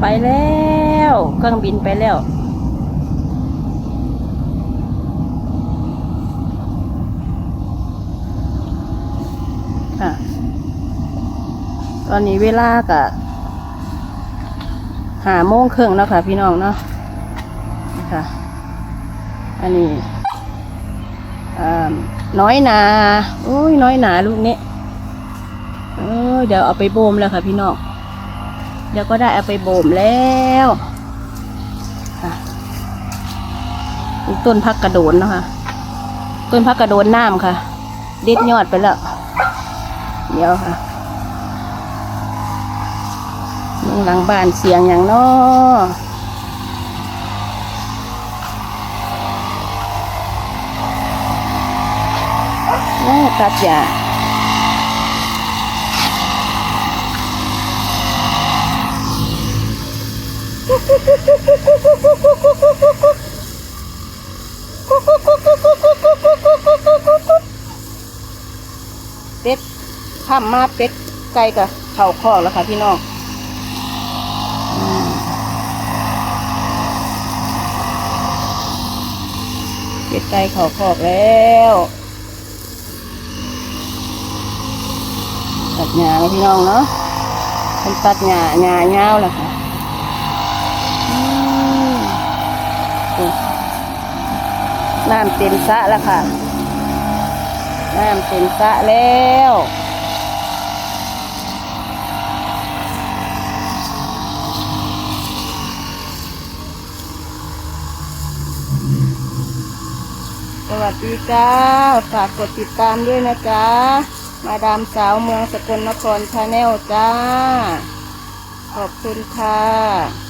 ไปแล้วเครื่องบินไปแล้วค่ะตอนนี้เวลากะหาโมงครึ่งแล้วค่ะ พี่น้องเนาะค่ะ อันนี้น้อยนาโอ้ยน้อยหนาลูกนี้เออเดี๋ยวเอาไปโบมแล้วค่ะพี่น้อง เดี๋ยวก็ได้เอาไปโบมแล้วนี่ต้นพักกระโดนนะคะ ต้นพักกระโดนน้ำค่ะ เด็ดยอดไปแล้ว เดี๋ยวค่ะเมืองหลังบ้านเสียงอย่างน้อโอ้ตัดหญ้า เป็ดข้ามมาเป็ดไก่กับเข่าคอแล้วค่ะพี่น้องเป็ดไก่เข่าคอแล้วตัดหญ้าพี่น้องเนาะเป็นตัดหญ้าหญ้าเงาวแล้วค่ะอืมโอ้ น้ำเต็มสะแล้วค่ะ น้ำเต็มสะแล้วสวัสดีจ้า ฝากกดติดตามด้วยนะจ๊ะ มาดามสาวเมืองสกลนครชาแนลจ้า ขอบคุณค่ะ